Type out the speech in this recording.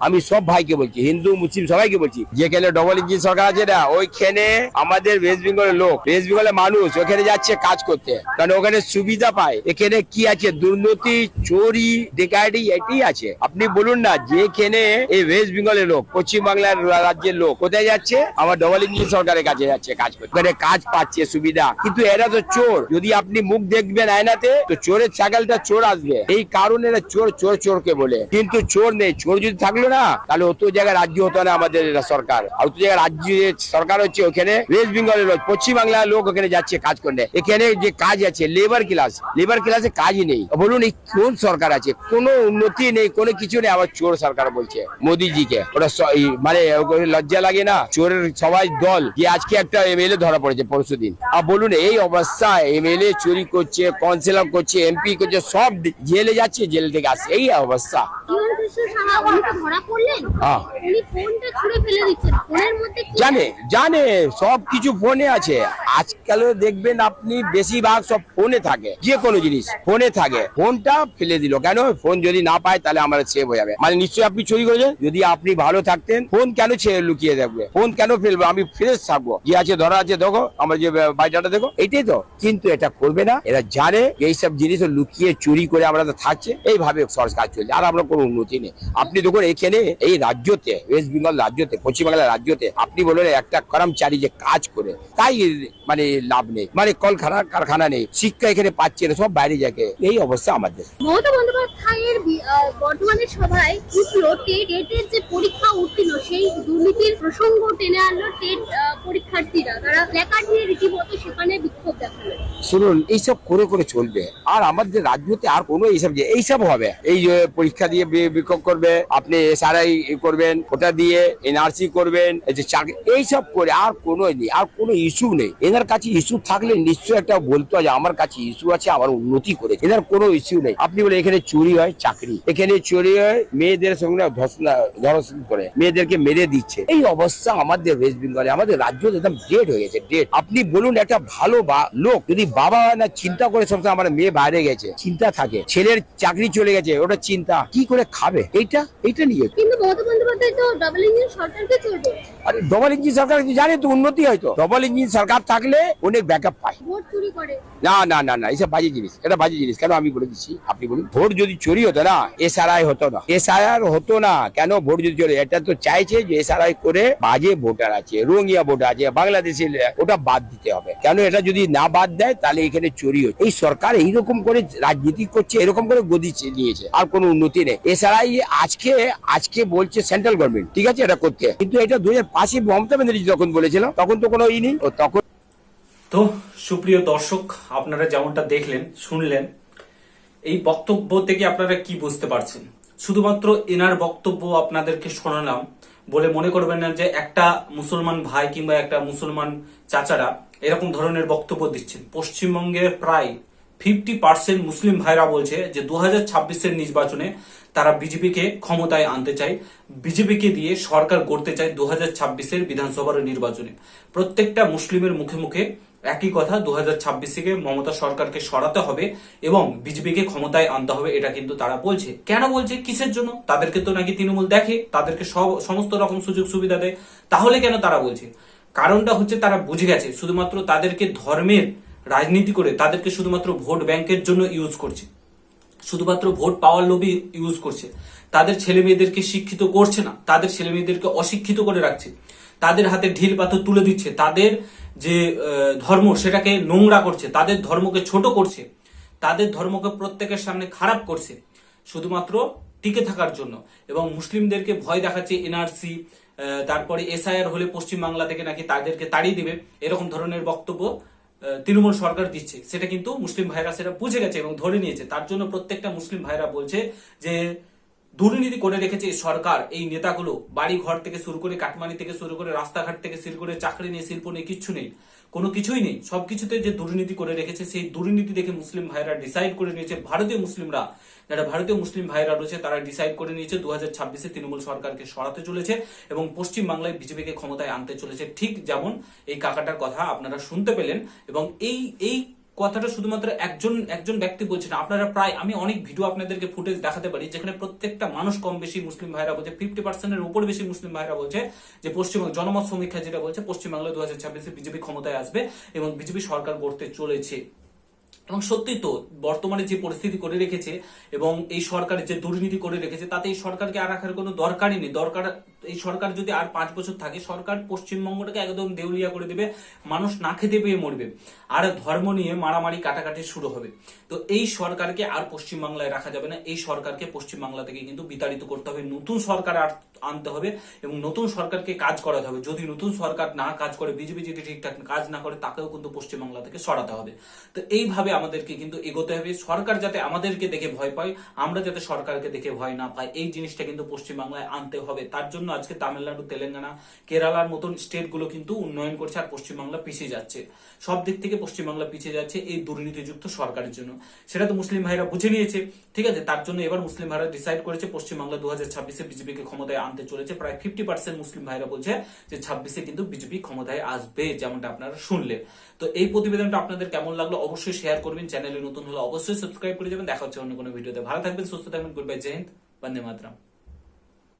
আমি সব ভাইকে বলছি, হিন্দু, মুসলিম সবাইকে বলছি, যেখানে ডবল ইঞ্জিন সরকার আছে না, ওইখানে আমাদের ওয়েস্ট বেঙ্গলের লোক ওয়েস্ট বেঙ্গলের মানুষ, ওখানে যাচ্ছে কাজ করতে। কারণ ওখানে সুবিধা পায়। এখানে কি আছে? দুর্নীতি, চোরি ডেকাইটি এটি আছে। আপনি বলুন না, যেখানে এই ওয়েস্ট বেঙ্গলের লোক, পশ্চিম বাংলার রাজ্যের লোক, কোথায় যাচ্ছে? আমার ডবল ইঞ্জিন সরকারের কাছে যাচ্ছে কাজ করতে। ওখানে কাজ পাচ্ছে, সুবিধা। কিন্তু এরা তো চোর। যদি আপনি মুখ দেখবেন আয়নাতে, তো চোরের ছাগলটা চোর আসবে। এই কারণে চোর চোর, চোরকে বলে। কিন্তু চোর নেই। চোর যদি থাকল না, তাহলে অত জায়গায় রাজ্য হতো না আমাদের সরকার। আর অত জায়গায় রাজ্য সরকার হচ্ছে, ওখানে ওয়েস্ট বেঙ্গলের লোক পশ্চিম বাংলার লোক ওখানে যাচ্ছে কাজ করতে। এখানে যে কাজ আছে লেবার ক্লাস লেবার ক্লাসে কাজই নেই। বলুন, এই কোন সরকার আছে? কোনো উন্নতি নেই, কোনো কিছু নেই, আবার চোর সরকার বলছে মোদিজিকে। ওটা মানে লজ্জা লাগে না? চোরের সবাই দল, যে আজকে একটা এমএলএ ধরা পড়েছে পরশু দিন। আর বলুন, এই অবস্থায় এমএলএ চুরি করছে কাউন্সিলর করছে এমপি করছে, সব জেলে যাচ্ছে, জেল থেকে আসছে। এই অবস্থা। ধরা জানে জানে সব কিছু ফোনে আছে। আজকাল দেখবেন আপনি বেশিরভাগ সব ফোনে থাকে। যে কোনো জিনিস ফোনে থাকে। ফোনটা ফেলে দিল কেন? ফোন যদি না পায় তাহলে আমার সেভ হয়ে যাবে। মানে নিশ্চয়ই আপনি চুরি করেছেন? যদি আপনি ভালো থাকতেন ফোন কেন ছেড়ে লুকিয়ে দেখবে ফোন কেন ফেলব? আমি ফ্রেশ থাকব। যে আছে ধরা আছে দেখো। আমার যে বাড়িটা দেখো। এটাই তো। কিন্তু এটা করবে না। এরা জানে এইসব জিনিস লুকিয়ে চুরি করে আমরা তো থাকছে। এইভাবে সরকার চলছে। আর আমরা কোনো উন্নতি নেই। আপনি দেখুন এখানে এই রাজ্যতে ওয়েস্ট বেঙ্গল রাজ্যতে পশ্চিমবাংলার রাজ্যতে আপনি বললেন একটা কর্মচারী যে কাজ করে, তাই মানে লাভ নেই। মানে কলকারখানা কারখানা নেই, শিক্ষা এখানে পাচ্ছে না, সব বাইরে যাকে। এই অবস্থা আমাদের মমতা বন্দ্যোপাধ্যায়ের বর্তমানে সভায় উঠল টেট টেটের যে পরীক্ষা উত্তীর্ণ সেই দুর্নীতির প্রসঙ্গ টেনে আনলো টেট পরীক্ষার্থীরা। তারা প্ল্যাকার্ড নিয়ে রীতিমতো সেখানে বিক্ষোভ দেখাল। শুনুন, এইসব করে করে চলবে। আর আমাদের রাজ্যতে আর কোনো এইসব যে এইসব হবে। এই পরীক্ষা দিয়ে বিক্ষোভ করবে, আপনি এসআরআই করবেন, ওটা দিয়ে এনআরসি করবেন, এই যে চাকরি, এইসব করে আর কোনো নেই, আর কোনো ইস্যু নেই। এনার কাছে ইস্যু থাকলে নিশ্চয়ই একটা বলতো যে, আমার কাছে ইস্যু আছে, আমার উন্নতি করেছে। এনার কোনো ইস্যু নেই। আপনি বলে এখানে চুরি হয়, চাকরি। এখানে চুরি হয়, মেয়েদের সঙ্গে ধর্ষণ- করে, মেয়েদেরকে মেরে দিচ্ছে। এই অবস্থা আমাদের ওয়েস্ট বেঙ্গলে আমাদের রাজ্য একদম ডেট হয়ে গেছে ডেড আপনি বলুন, একটা ভালো বা- লোক যদি বাবা না চিন্তা করে সবসময় আমার মেয়ে বাইরে গেছে চিন্তা থাকে ছেলের চাকরি চলে গেছে ওটা চিন্তা কি করে খাবে? এইটা এইটা নিয়ে। কিন্তু মমতা বন্দ্যোপাধ্যায় তো ডাবল ইঞ্জিন সরকারকে চলবে আরে ডবল ইঞ্জিন সরকার জানে তো উন্নতি হয়তো ডবল ইঞ্জিন সরকার থাকলে অনেক ব্যাকআপ পায়। ভোট চুরি করে। না না না না এইসব বাজে জিনিস এটা বাজে জিনিস কেন আমি বলে দিচ্ছি? আপনি বলুন। ভোট যদি চুরি হতো না এসআরআই হতো না। এসআইআর হতো না কেন ভোট যদি চুরি এটা তো চাইছে যে এসআরআই করে বাজে ভোটার আছে রোহিঙ্গা ভোটার আছে বাংলাদেশি ওটা বাদ দিতে হবে। কেন এটা যদি না বাদ দেয় তাহলে এখানে চুরি হচ্ছে। এই সরকার এইরকম করে রাজনীতি করছে, এরকম করে গদি নিয়েছে, আর কোনো উন্নতি নেই। এসআরআই আজকে আজকে বলছে সেন্ট্রাল গভর্নমেন্ট ঠিক আছে, এটা করতে। কিন্তু এটা দু হাজার পাঁচে মমতা ব্যানার্জি যখন বলেছিল, তখন তো কোনো ই নেই। তখন তো সুপ্রিয় দর্শক, আপনারা যেমনটা দেখলেন, শুনলেন, এই বক্তব্য থেকে আপনারা কি বুঝতে পারছেন? শুধুমাত্র এনার বক্তব্য আপনাদেরকে শোনালাম, বলে মনে করবেন না যে একটা মুসলমান ভাই কিংবা একটা মুসলমান চাচারা এরকম ধরনের বক্তব্য দিচ্ছেন। পশ্চিমবঙ্গে প্রায় ফিফটি পার্সেন্ট মুসলিম ভাইরা বলছে যে দু হাজার নির্বাচনে তারা বিজেপিকে ক্ষমতায় আনতে চায়। বিজেপিকে দিয়ে সরকার গড়তে চায় দু হাজার বিধানসভার নির্বাচনে। প্রত্যেকটা মুসলিমের মুখে মুখে একই কথা, দু হাজার মমতা সরকারকে সরাতে হবে এবং বিজেপিকে ক্ষমতায় আনতে হবে এটা কিন্তু তারা বলছে। কেন বলছে? কিসের জন্য? তাদেরকে তো নাকি তৃণমূল দেখে, তাদেরকে সব, সমস্ত রকম সুযোগ সুবিধা দেয়। তাহলে কেন তারা বলছে? কারণটা হচ্ছে তারা বুঝে গেছে, শুধুমাত্র তাদেরকে ধর্মের রাজনীতি করে তাদেরকে শুধুমাত্র ভোট ব্যাংকের জন্য ইউজ করছে। শুধুমাত্র ভোট পাওয়ার লোভই ইউজ করছে। তাদের ছেলে মেয়েদেরকে শিক্ষিত করছে না, তাদের ছেলে মেয়েদেরকে অশিক্ষিত করে রাখছে। তাদের হাতে ঢিল পাথর তুলে দিচ্ছে, তাদের যে ধর্ম সেটাকে নোংরা করছে, তাদের ধর্মকে ছোট করছে, তাদের ধর্মকে প্রত্যেকের সামনে খারাপ করছে, শুধুমাত্র টিকে থাকার জন্য। এবং মুসলিমদেরকে ভয় দেখাচ্ছে এনআরসি তারপরে এসআইআর হলে পশ্চিমবাংলা থেকে নাকি তাদেরকে তাড়িয়ে দিবে, এরকম ধরনের বক্তব্য তৃণমূল সরকার দিচ্ছে। সেটা কিন্তু মুসলিম ভাইরা সেটা বুঝে গেছে এবং ধরে নিয়েছে। তার জন্য প্রত্যেকটা মুসলিম ভাইরা বলছে যে দুর্নীতি করে রেখেছে সরকার, এই নেতাগুলো। বাড়ি ঘর থেকে শুরু করে কাটমানি থেকে শুরু করে রাস্তাঘাট থেকে শুরু করে চাকরি নেই শিল্প নেই কিচ্ছু নেই। কোনো কিছুই নেই। সবকিছুতে যে দুর্নীতি করে রেখেছে, সেই দুর্নীতি দেখে মুসলিম ভাইরা ডিসাইড করে নিয়েছে। ভারতীয় মুসলিমরা, যারা ভারতীয় মুসলিম ভাইরা রয়েছে, তারা ডিসাইড করে নিয়েছে দু হাজার ছাব্বিশে তৃণমূল সরকারকে সরাতে চলেছে এবং পশ্চিম বাংলায় বিজেপিকে ক্ষমতায় আনতে চলেছে। ঠিক যেমন এই কাকাটার কথা আপনারা শুনতে পেলেন এবং এই এই কথাটা শুধুমাত্র একজন একজন ব্যক্তি বলছে না। আপনারা প্রায়, আমি অনেক ভিডিও আপনাদেরকে ফুটেজ দেখাতে পারি, যেখানে প্রত্যেকটা মানুষ কম বেশি মুসলিম ভাইরা বলছে ফিফটি পার্সেন্টের উপর বেশি মুসলিম ভাইরা বলছে যে পশ্চিমবঙ্গ, জনমত সমীক্ষা যেটা বলছে পশ্চিমবাংলা দু হাজার ছাব্বিশে বিজেপি ক্ষমতায় আসবে এবং বিজেপি সরকার গড়তে চলেছে। এবং সত্যি তো, বর্তমানে যে পরিস্থিতি করে রেখেছে এবং এই সরকার যে দুর্নীতি করে রেখেছে, তাতে এই সরকারকে আর রাখার কোনো দরকারই নেই। দরকার এই সরকার যদি আর পাঁচ বছর থাকে, সরকার পশ্চিমবঙ্গটাকে একদম দেউলিয়া করে দেবে, মানুষ না খেতে পেয়ে মরবে। আর ধর্ম নিয়ে মারামারি কাটাকাটি শুরু হবে। তো এই সরকারকে আর পশ্চিমবাংলায় রাখা যাবে না। এই সরকারকে পশ্চিমবাংলা থেকে কিন্তু বিতাড়িত করতে হবে। নতুন সরকার আনতে হবে এবং নতুন সরকারকে কাজ করাতে হবে। যদি নতুন সরকার না কাজ করে, বিজেপি যদি ঠিকঠাক কাজ না করে, তাকেও কিন্তু পশ্চিমবাংলা থেকে সরাতে হবে। তো এইভাবে আমাদেরকে কিন্তু এগোতে হবে। সরকার যাতে আমাদেরকে দেখে ভয় পায়, আমরা যাতে সরকারকে দেখে ভয় না পাই, এই জিনিসটা কিন্তু পশ্চিমবাংলায় আনতে হবে। তার জন্য আজকে তামিলনাড়ু, তেলেঙ্গানা, কেরালার মতন স্টেটগুলো কিন্তু উন্নয়ন করছে আর পশ্চিমবাংলা পিছিয়ে যাচ্ছে। সব দিক থেকে পশ্চিমবাংলা পিছিয়ে যাচ্ছে এই দুর্নীতিযুক্ত সরকারের জন্য। সেটা তো মুসলিম ভাইরা বুঝে নিয়েছে, ঠিক আছে? তার জন্য এবার মুসলিম ভাইরা ডিসাইড করেছে পশ্চিমবাংলা দু হাজার ছাব্বিশে বিজেপিকে ক্ষমতায় আনতে চলেছে। প্রায় ফিফটি পার্সেন্ট মুসলিম ভাইরা বলছে যে ছাব্বিশে কিন্তু বিজেপি ক্ষমতায় আসবে, যেমনটা আপনারা শুনলেন। তো এই প্রতিবেদনটা আপনাদের কেমন লাগল অবশ্যই শেয়ার করবেন। চ্যানেলে নতুন হলে অবশ্যই সাবস্ক্রাইব করে যাবেন। দেখা হচ্ছে অন্য কোনো ভিডিওতে। ভালো থাকবেন, সুস্থ থাকবেন। গুড বাই জয় হিন্দ বন্দে মাতরম